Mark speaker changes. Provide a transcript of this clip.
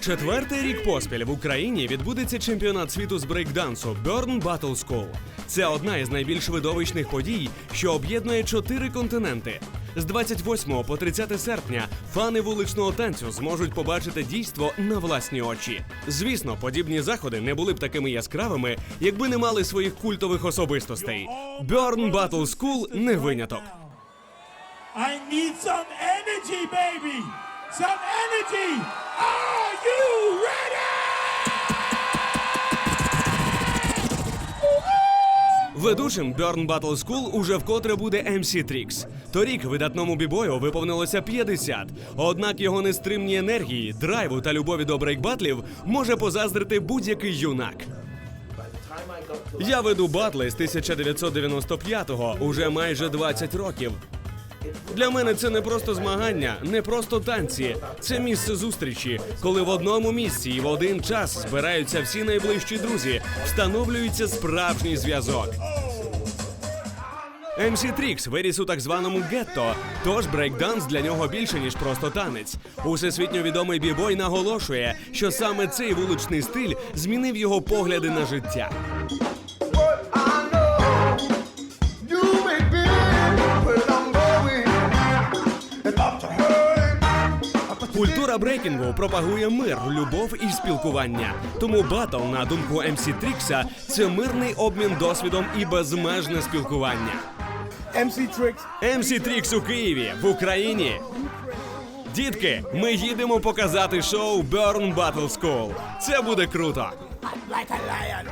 Speaker 1: Четвертий рік поспіль в Україні відбудеться чемпіонат світу з брейкдансу Burn Battle School. Це одна із найбільш видовищних подій, що об'єднує чотири континенти. З 28 по 30 серпня фани вуличного танцю зможуть побачити дійство на власні очі. Звісно, подібні заходи не були б такими яскравими, якби не мали своїх культових особистостей. Burn Battle School не виняток.
Speaker 2: I need some energy, baby. Some energy. Are you ready?
Speaker 1: Ведучим Burn Battle School уже вкотре буде MC Trix. Торік видатному бібою виповнилося 50. Однак його нестримні енергії, драйву та любові до брейкбатлів може позаздрити будь-який юнак. Я веду батли з 1995-го, уже майже 20 років. Для мене це не просто змагання, не просто танці. Це місце зустрічі, коли в одному місці і в один час збираються всі найближчі друзі, встановлюється справжній зв'язок. MC Trix виріс у так званому гетто, тож брейкданс для нього більше ніж просто танець. Усесвітньо відомий бібой наголошує, що саме цей вуличний стиль змінив його погляди на життя. Культура брейкінгу пропагує мир, любов і спілкування. Тому батл, на думку MC Трікса, це мирний обмін досвідом і безмежне спілкування.
Speaker 3: MC Tricks.
Speaker 1: MC Трікс у Києві в Україні. Дітки, ми їдемо показати шоу Burn Battle School. Це буде круто.
Speaker 3: Like a lion.